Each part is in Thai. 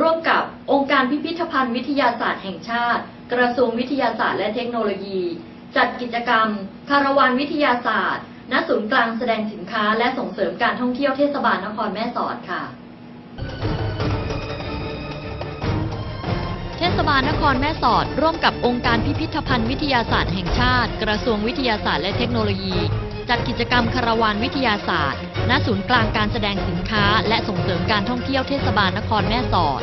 ร่วมกับองค์การพิพิธภัณฑ์วิทยาศาสตร์แห่งชาติ กระทรวงวิทยาศาสตร์และเทคโนโลยี จัดกิจกรรม คาราวานวิทยาศาสตร์ ณ ศูนย์กลางแสดงสินค้า และส่งเสริมการท่องเที่ยวเทศบาลนครแม่สอดค่ะ เทศบาลนครแม่สอด ร่วมกับองค์การพิพิธภัณฑ์วิทยาศาสตร์แห่งชาติ กระทรวงวิทยาศาสตร์และเทคโนโลยี จัดกิจกรรมคาราวานวิทยาศาสตร์ ณ ศูนย์กลางการแสดงสินค้า และส่งเสริมการท่องเที่ยวเทศบาลนครแม่สอด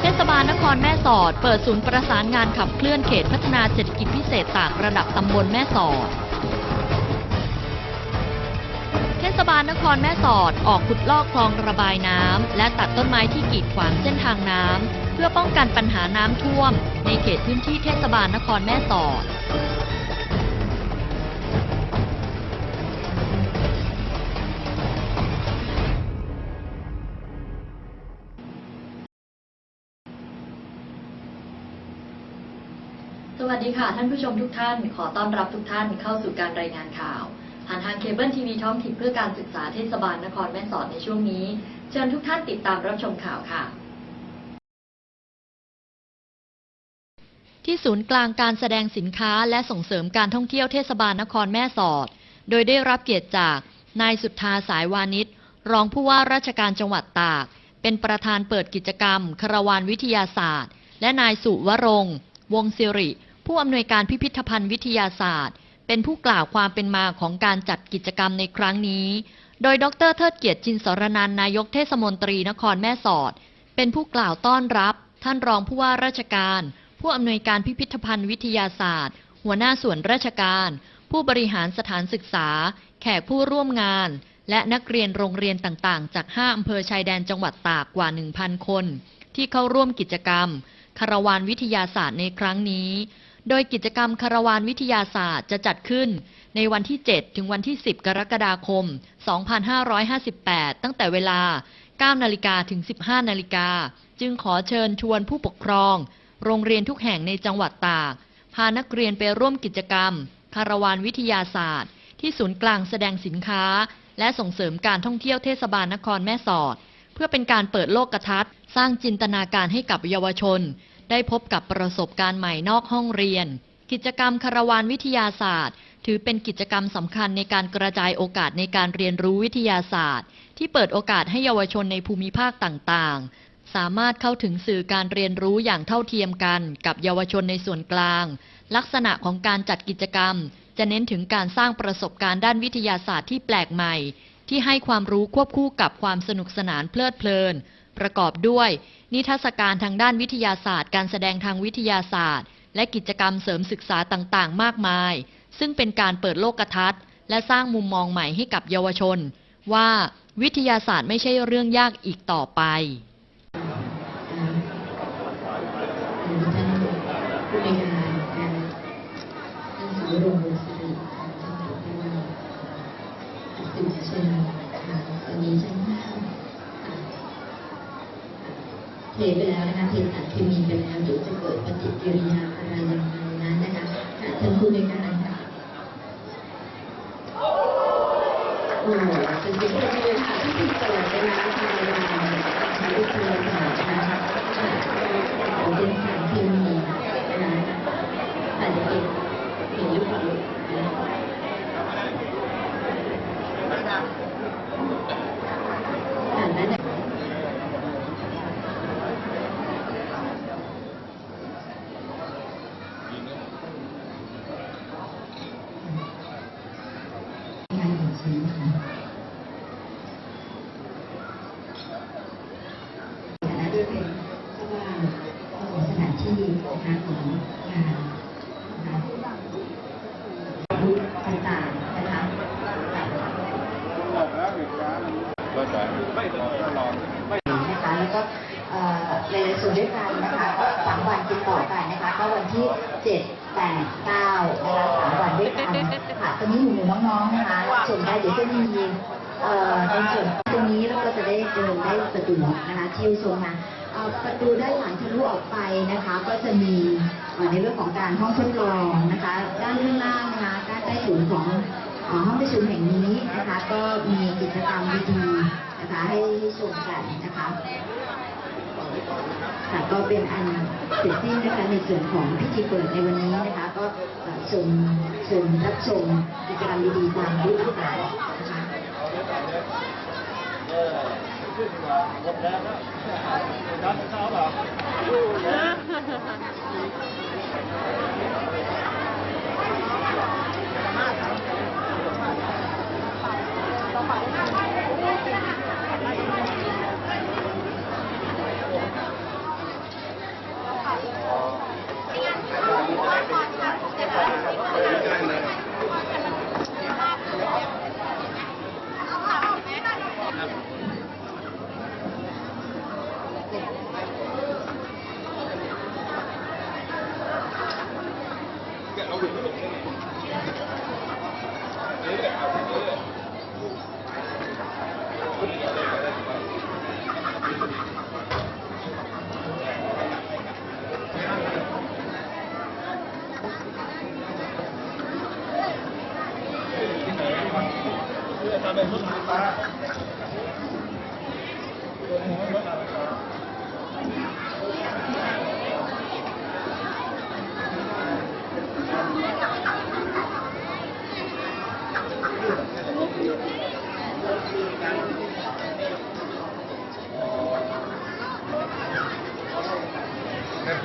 เทศบาลนครแม่สอด เปิดศูนย์ประสานงานขับเคลื่อนเขตพัฒนาเศรษฐกิจพิเศษตากระดับตำบลแม่สอดเทศบาลนครแม่สอดออกขุดลอกคลองระบายน้ำและตัดต้นไม้ที่กีดขวางเส้นทางน้ำเพื่อป้องกันปัญหาน้ำท่วม ในเขตพื้นที่เทศบาลนครแม่สอด สวัสดีค่ะ ท่านผู้ชมทุกท่าน ขอต้อนรับทุกท่านเข้าสู่การรายงานข่าว ผ่านทางเคเบิลทีวีท้องถิ่นเพื่อการศึกษาเทศบาลนครแม่สอดในช่วงนี้ เชิญทุกท่านติดตามรับชมข่าวค่ะ ที่ศูนย์กลางการแสดงสินค้าและส่งเสริมการท่องเที่ยวเทศบาลนครแม่สอด โดยได้รับเกียรติจากนายสุทธาสายวานิชรองผู้ว่าราชการจังหวัดตาก เป็นประธานเปิดกิจกรรมคารวานวิทยาศาสตร์ และนายสุวรงค์วงศิริ ผู้อำนวยการพิพิธภัณฑ์วิทยาศาสตร์ เป็นผู้กล่าวความเป็นมาของการจัดกิจกรรมในครั้งนี้ โดยดรเทิดเกียรติจินสรนันนายกเทศมนตรีนครแม่สอด เป็นผู้กล่าวต้อนรับ ท่านรองผู้ว่าราชการ ผู้อำนวยการพิพิธภัณฑ์วิทยาศาสตร์ หัวหน้าส่วนราชการ ผู้บริหารสถานศึกษา แขกผู้ร่วมงาน และนักเรียนโรงเรียนต่างๆ จาก 5 อำเภอชายแดนจังหวัดตากกว่า 1,000 คน ที่เข้าร่วมกิจกรรม คารวานวิทยาศาสตร์ในครั้งนี้ โดยกิจกรรมคารวานวิทยาศาสตร์จะจัดขึ้น ในวันที่ 7 ถึงวันที่ 10 กรกฎาคม 2558 ตั้งแต่เวลา9นาฬิกาถึง 15 นาฬิกา จึงขอเชิญชวนผู้ปกครอง โรงเรียนทุกแห่งในจังหวัดตาก พานักเรียนไปร่วมกิจกรรม คาราวานวิทยาศาสตร์ ที่ศูนย์กลางแสดงสินค้า และส่งเสริมการท่องเที่ยวเทศบาลนครแม่สอด เพื่อเป็นการเปิดโลกทัศน์สร้างจินตนาการให้กับเยาวชน ได้พบกับประสบการณ์ใหม่นอกห้องเรียน กิจกรรมคาราวานวิทยาศาสตร์ ถือเป็นกิจกรรมสำคัญในการกระจายโอกาสในการเรียนรู้วิทยาศาสตร์ ที่เปิดโอกาสให้เยาวชนในภูมิภาคต่างๆ สามารถเข้าถึงสื่อการเรียนรู้อย่างเท่าเทียมกันกับเยาวชนในส่วนกลาง ลักษณะของการจัดกิจกรรม จะเน้นถึงการสร้างประสบการณ์ด้านวิทยาศาสตร์ที่แปลกใหม่ ที่ให้ความรู้ควบคู่กับความสนุกสนานเพลิดเพลิน ประกอบด้วย นิทรรศการทางด้านวิทยาศาสตร์ การแสดงทางวิทยาศาสตร์ และกิจกรรมเสริมศึกษาต่างๆ มากมาย ซึ่งเป็นการเปิดโลกทัศน์ และสร้างมุมมองใหม่ให้กับเยาวชน ว่าวิทยาศาสตร์ไม่ใช่เรื่องยากอีกต่อไป เทไปแล้วนะคะเทสารเคมีไปแล้วเดี๋ยวจะเกิดปฏิกิริยาอะไรยังไงนั้นนะคะค่ะท่านผู้ในการค่ะโอ้เป็นสียงปรบมือค่ะที่ถูกเปิดไปแล้วค่ะในงานใช้วิทยาศาสตร์นะคะค่ะเป็นสารเคมีนะคะอาจจะเป็นเห็นหรือเปล่านะคะอ่านนั้นนะคะงานของฉันนะคะ ฐานะด้วยเป็นผู้ว่าของสถานที่นะคะของงานนะคะบูธต่างๆนะคะ ก็จะไม่รอรอไม่ นะคะแล้วก็เอ่อในส่วนด้วยกันนะคะก็สามวันติดต่อกันนะคะก็วันที่เจ็ดแปด เก้านะคะสามวันด้วยกันค่ะตอนนี้หนูๆน้องๆนะคะส่วนได้เดี๋ยวจะมีเอ่อในส่วนตรงนี้เราก็จะได้เดินได้ประตูนะคะที่ชมมาเอ่อประตูด้านหลังทะลุออกไปนะคะ ก็จะมีในเรื่องของการห้องทดลองนะคะ ด้านข้างล่างนะคะด้านใต้ถุนของห้องประชุมแห่งนี้นะคะ ก็มีกิจกรรมดีๆนะคะให้ชมกันนะคะค่ะก็เป็นอันเสร็จสิ้นนะคะในส่วนของพิธีเปิดในวันนี้นะคะ ก็ชมชมรับชมกิจกรรมดีๆตามฤดูกาลนะคะ Thank you.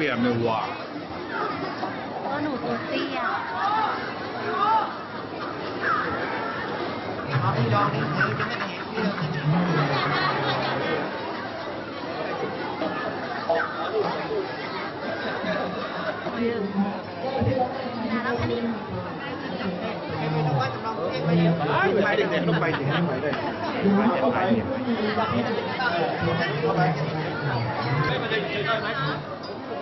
ลี่ยนเลยว่ะก็หนูตัวเตี้ยไปเด็กๆต้องไปเด็กๆต้องไปด้วยลากเส้นป๊าลากเส้นเลย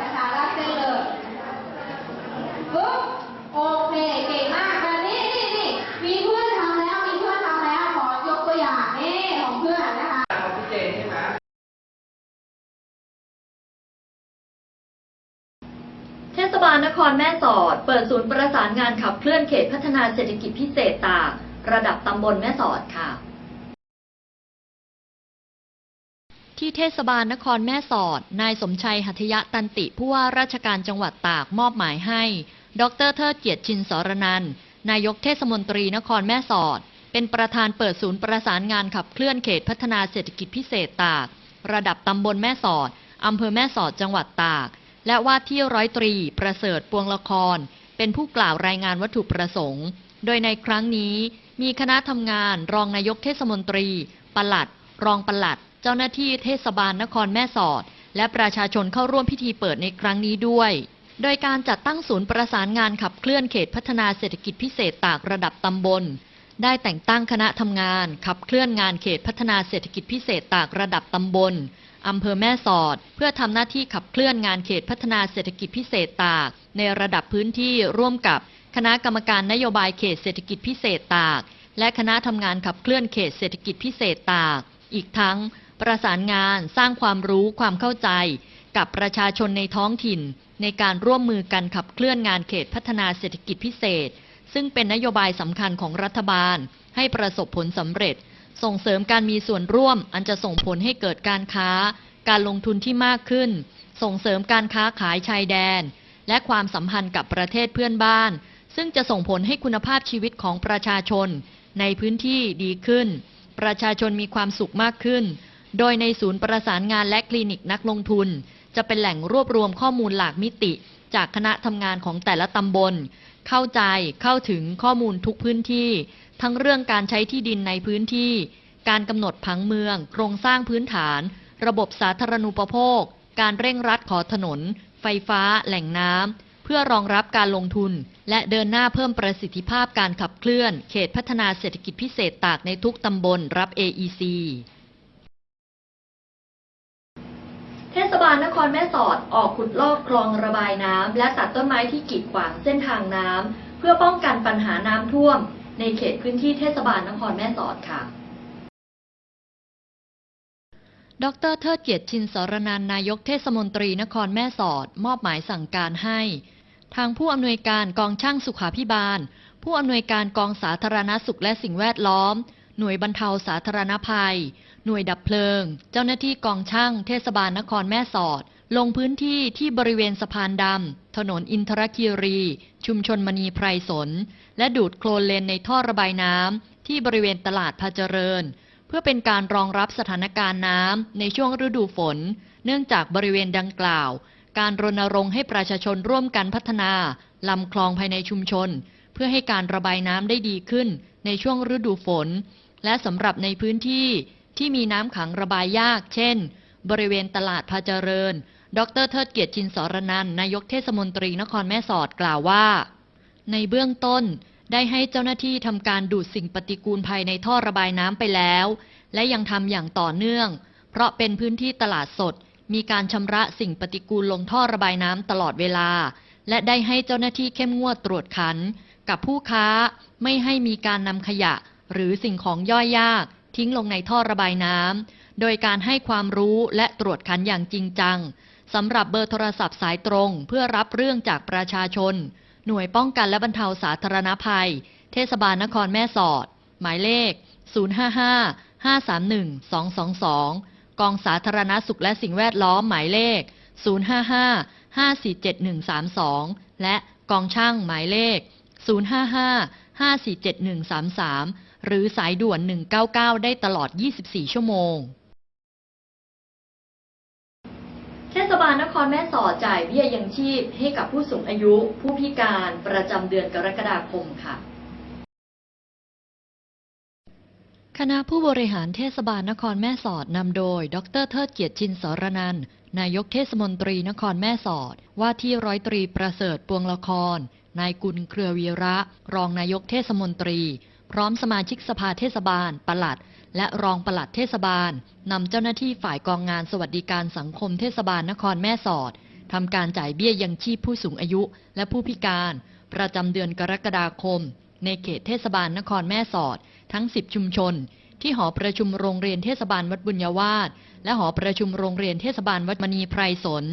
นะคะลากเส้นเลยปึ๊บโอเค เก่งมากค่ะนี่นี่นี่มีเพื่อนทำแล้ว มีเพื่อนทำแล้ว ขอยกตัวอย่างนี่ของเพื่อนนะคะ เทศบาลนค รแม่สอด เปิดศูนย์ประสานงานขับเคลื่อนเขตพัฒนาเศรษฐกิจพิเศษตากระดับตำบลแม่สอดค่ะ ที่เทศบาลนครแม่สอด นายสมชัยหัตยะตันติผู้ว่าราชการจังหวัดตากมอบหมายให้ ดรเทิดเกียรติชินสรนันนายกเทศมนตรีนครแม่สอด เป็นประธานเปิดศูนย์ประสานงานขับเคลื่อนเขตพัฒนาเศรษฐกิจพิเศษตาก ระดับตำบลแม่สอดอำเภอแม่สอดจังหวัดตาก และว่าที่ร้อยตรีประเสริฐปวงละคร เป็นผู้กล่าวรายงานวัตถุประสงค์ โดยในครั้งนี้มีคณะทำงานรองนายกเทศมนตรี ปลัด รองปลัด เจ้าหน้าที่เทศบาลนครแม่สอด และประชาชนเข้าร่วมพิธีเปิดในครั้งนี้ด้วย โดยการจัดตั้งศูนย์ประสานงานขับเคลื่อนเขตพัฒนาเศรษฐกิจพิเศษตากระดับตำบล ได้แต่งตั้งคณะทำงาน ขับเคลื่อนงานเขตพัฒนาเศรษฐกิจพิเศษตากระดับตำบลอำเภอแม่สอด เพื่อทำหน้าที่ขับเคลื่อนงานเขตพัฒนาเศรษฐกิจพิเศษตาก ในระดับพื้นที่ร่วมกับคณะกรรมการนโยบายเขตเศรษฐกิจพิเศษตาก และคณะทำงานขับเคลื่อนเขตเศรษฐกิจพิเศษตาก อีกทั้ง ประสานงานสร้างความรู้ความเข้าใจ กับประชาชนในท้องถิ่น ในการร่วมมือกันขับเคลื่อนงานเขตพัฒนาเศรษฐกิจพิเศษ ซึ่งเป็นนโยบายสำคัญของรัฐบาล ให้ประสบผลสำเร็จ ส่งเสริมการมีส่วนร่วม อันจะส่งผลให้เกิดการค้า การลงทุนที่มากขึ้น ส่งเสริมการค้าขายชายแดน และความสัมพันธ์กับประเทศเพื่อนบ้าน ซึ่งจะส่งผลให้คุณภาพชีวิตของประชาชน ในพื้นที่ดีขึ้น ประชาชนมีความสุขมากขึ้น โดยในศูนย์ประสานงานและคลินิกนักลงทุน จะเป็นแหล่งรวบรวมข้อมูลหลากมิติ จากคณะทำงานของแต่ละตำบล เข้าใจเข้าถึงข้อมูลทุกพื้นที่ ทั้งเรื่องการใช้ที่ดินในพื้นที่ การกำหนดผังเมือง โครงสร้างพื้นฐาน ระบบสาธารณูปโภค การเร่งรัดขอถนน ไฟฟ้า แหล่งน้ำเพื่อรองรับการลงทุน และเดินหน้าเพิ่มประสิทธิภาพการขับเคลื่อน เขตพัฒนาเศรษฐกิจพิเศษตากในทุกตำบลรับ AEC บาลนครแม่สอดออกขุดลอกคลองระบายน้ำและตัดต้นไม้ที่กีดขวางเส้นทางน้ำเพื่อป้องกันปัญหาน้ำท่วม ในเขตพื้นที่เทศบาลนครแม่สอดค่ะดรเทิดเกียรติชินสรนันนายกเทศมนตรีนครแม่สอด มอบหมายสั่งการให้ ทางผู้อำนวยการกองช่างสุขาพิบาล ผู้อำนวยการกองสาธารณสุขและสิ่งแวดล้อม หน่วยบรรเทาสาธารณภัย หน่วยดับเพลิง เจ้าหน้าที่กองช่างเทศบาลนครแม่สอด ลงพื้นที่ที่บริเวณสะพานดำ ถนนอินทรคีรี ชุมชนมณีไพรสน และดูดโคลนเลนในท่อระบายน้ำที่บริเวณตลาดพาเจริญ เพื่อเป็นการรองรับสถานการณ์น้ำในช่วงฤดูฝน เนื่องจากบริเวณดังกล่าว การรณรงค์ให้ประชาชนร่วมกันพัฒนาลำคลองภายในชุมชน เพื่อให้การระบายน้ำได้ดีขึ้นในช่วงฤดูฝน และสำหรับในพื้นที่ ที่มีน้ำขังระบายยาก เช่น บริเวณตลาดพาเจริญ ดรเทิดเกียรติจินสรนันนายกเทศมนตรีนครแม่สอดกล่าวว่า ในเบื้องต้นได้ให้เจ้าหน้าที่ทำการดูดสิ่งปฏิกูลภายในท่อระบายน้ำไปแล้ว และยังทำอย่างต่อเนื่อง เพราะเป็นพื้นที่ตลาดสด มีการชำระสิ่งปฏิกูลลงท่อระบายน้ำตลอดเวลา และได้ให้เจ้าหน้าที่เข้มงวดตรวจขัน กับผู้ค้าไม่ให้มีการนำขยะ หรือสิ่งของย่อยยาก ทิ้งลงในท่อระบายน้ำโดยการให้ความรู้และตรวจขันอย่างจริงจังสำหรับเบอร์โทรศัพท์สายตรงเพื่อรับเรื่องจากประชาชน หน่วยป้องกันและบรรเทาสาธารณภัย เทศบาลนครแม่สอด หมายเลข 055 531 222 กองสาธารณสุขและสิ่งแวดล้อมหมายเลข 055 547 132 และกองช่างหมายเลข 055 547 133 หรือสายด่วน 199 ได้ตลอด 24 ชั่วโมง เทศบาลนครแม่สอดจ่ายเบี้ยยังชีพให้กับผู้สูงอายุ ผู้พิการประจำเดือนกรกฎาคมค่ะคณะผู้บริหารเทศบาลนครแม่สอดนำโดย ดรเทิดเกียรติชินสรนัน นายกเทศมนตรีนครแม่สอด ว่าที่ร้อยตรีประเสริฐปวงละคร นายกุลเครือวีระ รองนายกเทศมนตรี พร้อมสมาชิกสภาเทศบาล ปลัด และรองปลัดเทศบาลนำเจ้าหน้าที่ฝ่ายกองงานสวัสดิการสังคมเทศบาลนครแม่สอดทำการจ่ายเบี้ยยังชีพผู้สูงอายุและผู้พิการ ประจำเดือนกรกฎาคม ในเขตเทศบาลนครแม่สอด ทั้ง 10 ชุมชน ที่หอประชุมโรงเรียนเทศบาลวัดบุญญาวาสและหอประชุมโรงเรียนเทศบาลวัดมณีไพรสน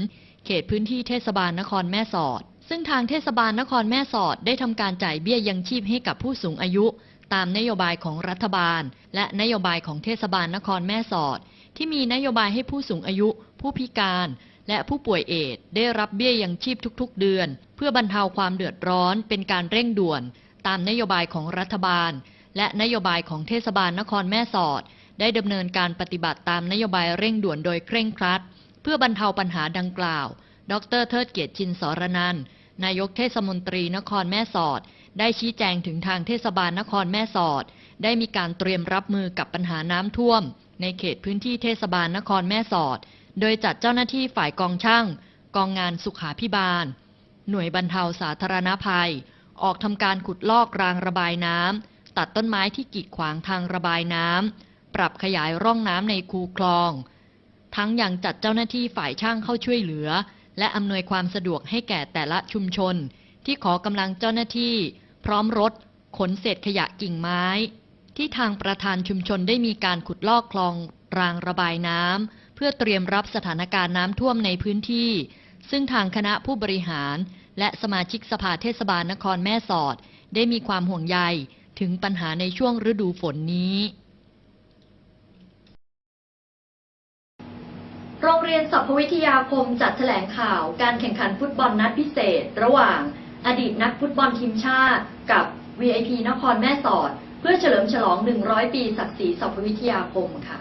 เขตพื้นที่เทศบาลนครแม่สอด ซึ่งทางเทศบาลนครแม่สอดได้ทำการจ่ายเบี้ยยังชีพให้กับผู้สูงอายุ ตามนโยบายของรัฐบาล และนโยบายของเทศบาลนครแม่สอด ที่มีนโยบายให้ผู้สูงอายุ ผู้พิการ และผู้ป่วยเอดได้รับเบี้ยยังชีพทุกๆ เดือน เพื่อบรรเทาความเดือดร้อนเป็นการเร่งด่วน ตามนโยบายของรัฐบาล และนโยบายของเทศบาลนครแม่สอด ได้ดำเนินการปฏิบัติตามนโยบายเร่งด่วนโดยเคร่งครัด เพื่อบรรเทาปัญหาดังกล่าว ดรเทิดเกียรติชินสรนันนายกเทศมนตรีนครแม่สอด ได้ชี้แจงถึงทางเทศบาลนครแม่สอด ได้มีการเตรียมรับมือกับปัญหาน้ำท่วม ในเขตพื้นที่เทศบาลนครแม่สอด โดยจัดเจ้าหน้าที่ฝ่ายกองช่าง กองงานสุขาพิบาล หน่วยบรรเทาสาธารณภัย ออกทำการขุดลอกรางระบายน้ำตัดต้นไม้ที่กีดขวางทางระบายน้ำปรับขยายร่องน้ำในคูคลอง ทั้งยังจัดเจ้าหน้าที่ฝ่ายช่างเข้าช่วยเหลือ และอำนวยความสะดวกให้แก่แต่ละชุมชน ที่ขอกำลังเจ้าหน้าที่ พร้อมรถขนเศษขยะกิ่งไม้ ที่ทางประธานชุมชนได้มีการขุดลอกคลองรางระบายน้ำเพื่อเตรียมรับสถานการณ์น้ำท่วมในพื้นที่ ซึ่งทางคณะผู้บริหาร และสมาชิกสภาเทศบาลนครแม่สอด ได้มีความห่วงใยถึงปัญหาในช่วงฤดูฝนนี้ โรงเรียนสพวิทยาคมจัดแถลงข่าวการแข่งขันฟุตบอลนัดพิเศษ ระหว่าง อดีตนักฟุตบอลทีมชาติกับ VIP นครแม่สอด เพื่อเฉลิมฉลอง 100 ปีศักดิ์ศรีสพพวิทยาคมค่ะ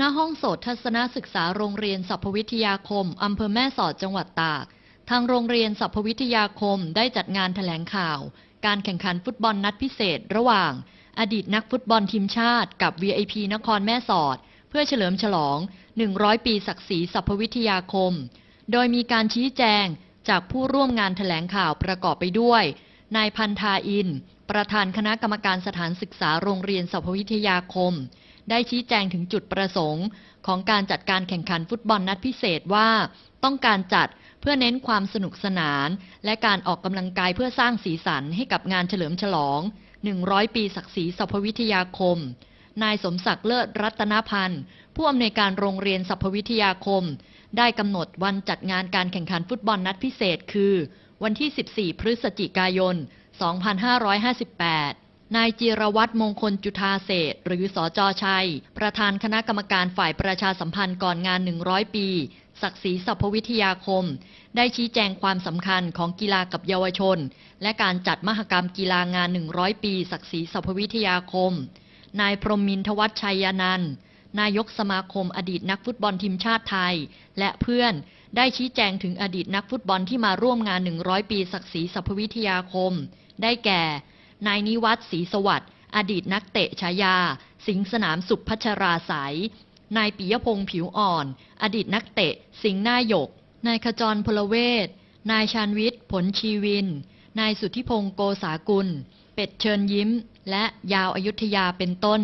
ณห้องโสตทัศนศึกษาโรงเรียนสพพวิทยาคม อำเภอแม่สอดจังหวัดตาก ทางโรงเรียนสพพวิทยาคมได้จัดงานแถลงข่าว การแข่งขันฟุตบอลนัดพิเศษระหว่าง อดีตนักฟุตบอลทีมชาติกับ VIP นครแม่สอด เพื่อเฉลิมฉลอง 100 ปีศักดิ์ศรีสพวิทยาคม โดยมีการชี้แจงจากผู้ร่วมงานแถลงข่าวประกอบไปด้วย นายพันธาอิน ประธานคณะกรรมการสถานศึกษาโรงเรียนสพวิทยาคม ได้ชี้แจงถึงจุดประสงค์ ของการจัดการแข่งขันฟุตบอลนัดพิเศษว่า ต้องการจัดเพื่อเน้นความสนุกสนาน และการออกกำลังกายเพื่อสร้างสีสันให้กับงานเฉลิมฉลอง 100 ปีศักดิ์ศรีสพวิทยาคมนายสมศักดิ์เลิศรัตนพันธ์ ผู้อำนวยการโรงเรียนสัพพวิทยาคม ได้กำหนดวันจัดงานการแข่งขันฟุตบอลนัดพิเศษคือ วันที่ 14 พฤศจิกายน 2558นายจีรวัตรมงคลจุธาเศษหรือสอจอชัย ประธานคณะกรรมการฝ่ายประชาสัมพันธ์ก่อนงาน 100 ปี ศักดิ์ศรีสัพพวิทยาคม ได้ชี้แจงความสำคัญของกีฬากับเยาวชน และการจัดมหกรรมกีฬางาน 100 ปี ศักดิ์ศรีสัพพวิทยาคม นายพรหมมินทวัชชัยนันท์ นายกสมาคมอดีตนักฟุตบอลทีมชาติไทย และเพื่อนได้ชี้แจงถึงอดีตนักฟุตบอลที่มาร่วมงาน 100 ปีศักดิ์ศรีสัพวิทยาคม ได้แก่ นายนิวัฒน์ศรีสวัสดิ์อดีตนักเตะฉายา สิงสนามสุขพัชราสายนายปิยพงษ์ผิวอ่อน อดีตนักเตะ สิงห์หน้าหยก นายขจรพลเวศนายชาญวิทย์ผลชีวิน นายสุทธิพงศ์โกษากุล เป็ดเชิญยิ้ม และยาวอายุทยาเป็นต้น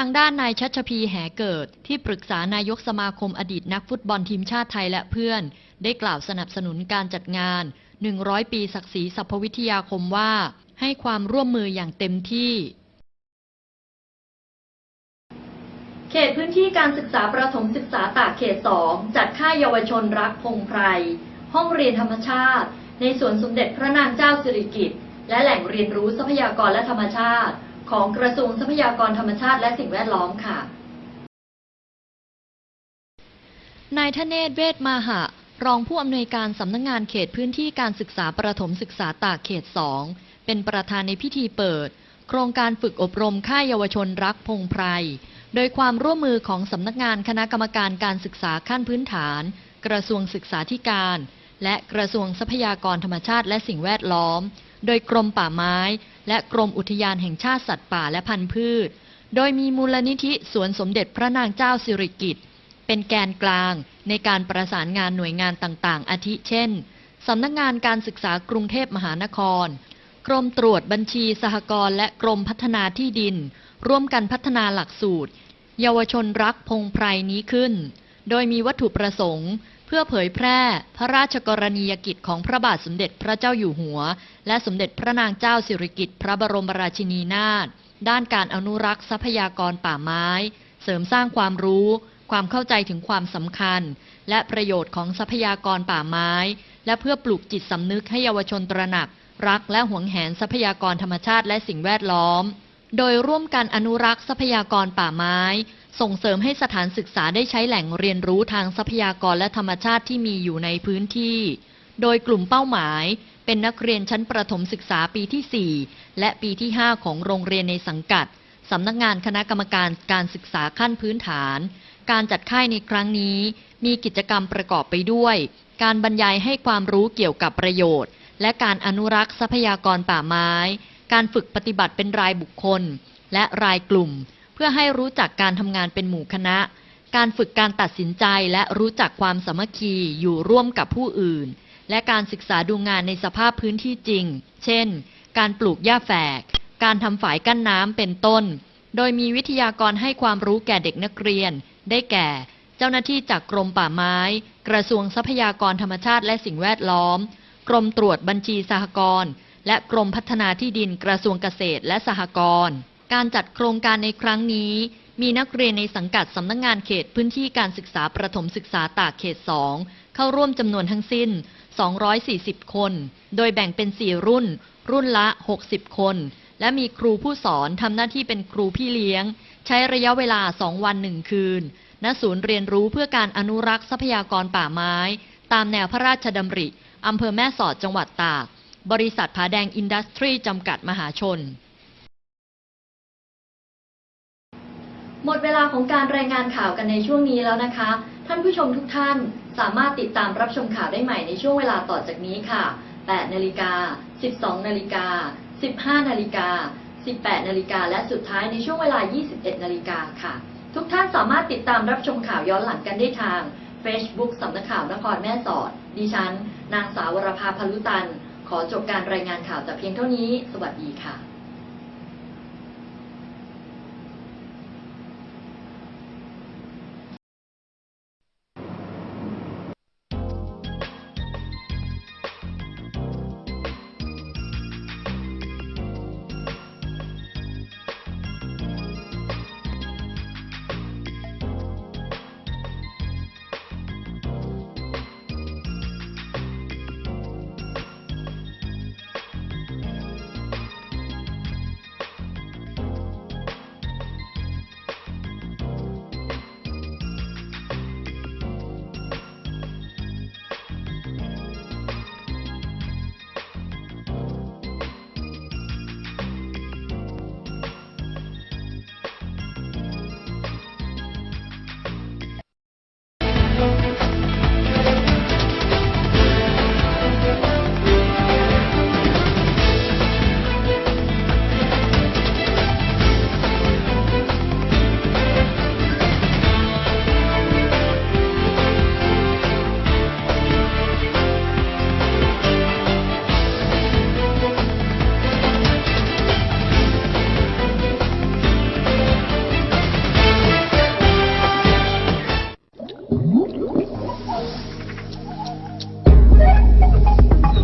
ทางด้านนายชัชพีแหเกิด ที่ปรึกษานายกสมาคมอดีตนักฟุตบอลทีมชาติไทยและเพื่อน ได้กล่าวสนับสนุนการจัดงาน 100 ปีศักดิ์ศรีสัพพวิทยาคมว่า ให้ความร่วมมืออย่างเต็มที่ เขตพื้นที่การศึกษาประถมศึกษาตากเขต 2 จัดค่ายเยาวชนรักพงไพร ห้องเรียนธรรมชาติ ในสวนสมเด็จพระนางเจ้าสิริกิติ์และแหล่งเรียนรู้ทรัพยากรและธรรมชาติ ของกระทรวงทรัพยากรธรรมชาติและสิ่งแวดล้อมค่ะ นายทเนศเวทมาหะ รองผู้อำนวยการสำนักงงานเขตพื้นที่การศึกษาประถมศึกษาตากเขต 2 เป็นประธานในพิธีเปิด โครงการฝึกอบรมค่ายเยาวชนรักพงไพร โดยความร่วมมือของสำนักงานคณะกรรมการการศึกษาขั้นพื้นฐาน กระทรวงศึกษาธิการ และกระทรวงทรัพยากรธรรมชาติและสิ่งแวดล้อม โดยกรมป่าไม้ และกรมอุทยานแห่งชาติสัตว์ป่าและพันธุ์พืช โดยมีมูลนิธิสวนสมเด็จพระนางเจ้าสิริกิติ์เป็นแกนกลางในการประสานงานหน่วยงานต่างๆ อาทิเช่น สำนักงานการศึกษากรุงเทพมหานคร กรมตรวจบัญชีสหกรณ์และกรมพัฒนาที่ดิน ร่วมกันพัฒนาหลักสูตร เยาวชนรักพงไพรนี้ขึ้น โดยมีวัตถุประสงค์ เพื่อเผยแพร่พระราชกรณียกิจของพระบาทสมเด็จพระเจ้าอยู่หัว และสมเด็จพระนางเจ้าสิริกิติ์พระบรมราชินีนาถด้านการอนุรักษ์ทรัพยากรป่าไม้ เสริมสร้างความรู้ ความเข้าใจถึงความสำคัญ และประโยชน์ของทรัพยากรป่าไม้ และเพื่อปลูกจิตสำนึกให้เยาวชนตระหนัก รักและหวงแหนทรัพยากรธรรมชาติและสิ่งแวดล้อม โดยร่วมกันอนุรักษ์ทรัพยากรป่าไม้ ส่งเสริมให้สถานศึกษาได้ใช้แหล่งเรียนรู้ทางทรัพยากรและธรรมชาติที่มีอยู่ในพื้นที่ โดยกลุ่มเป้าหมาย เป็นนักเรียนชั้นประถมศึกษาปีที่ 4 และปีที่ 5 ของโรงเรียนในสังกัดสำนักงานคณะกรรมการการศึกษาขั้นพื้นฐาน การจัดค่ายในครั้งนี้ มีกิจกรรมประกอบไปด้วย การบรรยายให้ความรู้เกี่ยวกับประโยชน์ และการอนุรักษ์ทรัพยากรป่าไม้ การฝึกปฏิบัติเป็นรายบุคคล และรายกลุ่ม เพื่อให้รู้จักการทำงานเป็นหมู่คณะ การฝึกการตัดสินใจและรู้จักความสามัคคีอยู่ร่วมกับผู้อื่น และการศึกษาดูงานในสภาพพื้นที่จริง เช่น การปลูกหญ้าแฝก การทำฝายกั้นน้ำเป็นต้น โดยมีวิทยากรให้ความรู้แก่เด็กนักเรียน ได้แก่ เจ้าหน้าที่จากกรมป่าไม้ กระทรวงทรัพยากรธรรมชาติและสิ่งแวดล้อม กรมตรวจบัญชีสหกรณ์ และกรมพัฒนาที่ดินกระทรวงเกษตรและสหกรณ์การจัดโครงการในครั้งนี้ มีนักเรียนในสังกัดสำนักงงานเขตพื้นที่การศึกษาประถมศึกษาตากเขต 2 เข้าร่วมจำนวนทั้งสิ้น 240 คน โดยแบ่งเป็น 4 รุ่น รุ่นละ 60 คน และมีครูผู้สอนทำหน้าที่เป็นครูพี่เลี้ยง ใช้ระยะเวลา 2 วัน 1 คืน ณ ศูนย์เรียนรู้เพื่อการอนุรักษ์ทรัพยากรป่าไม้ ตามแนวพระราชดำริอำเภอแม่สอดจังหวัดตาก บริษัทผาแดงอินดัสทรีจำกัดมหาชน หมดเวลาของการรายงานข่าวกันในช่วงนี้แล้วนะคะ ท่านผู้ชมทุกท่านสามารถติดตามรับชมข่าวได้ใหม่ในช่วงเวลาต่อจากนี้ค่ะ 8 นาฬิกา 12 นาฬิกา 15 นาฬิกา 18 นาฬิกา และสุดท้ายในช่วงเวลา 21 นาฬิกาค่ะ ทุกท่านสามารถติดตามรับชมข่าวย้อนหลังกันได้ทาง Facebook สำนักข่าวนครแม่สอด ดิฉัน นางสาววรภาพลุตัน ขอจบการรายงานข่าวแต่เพียงเท่านี้ สวัสดีค่ะ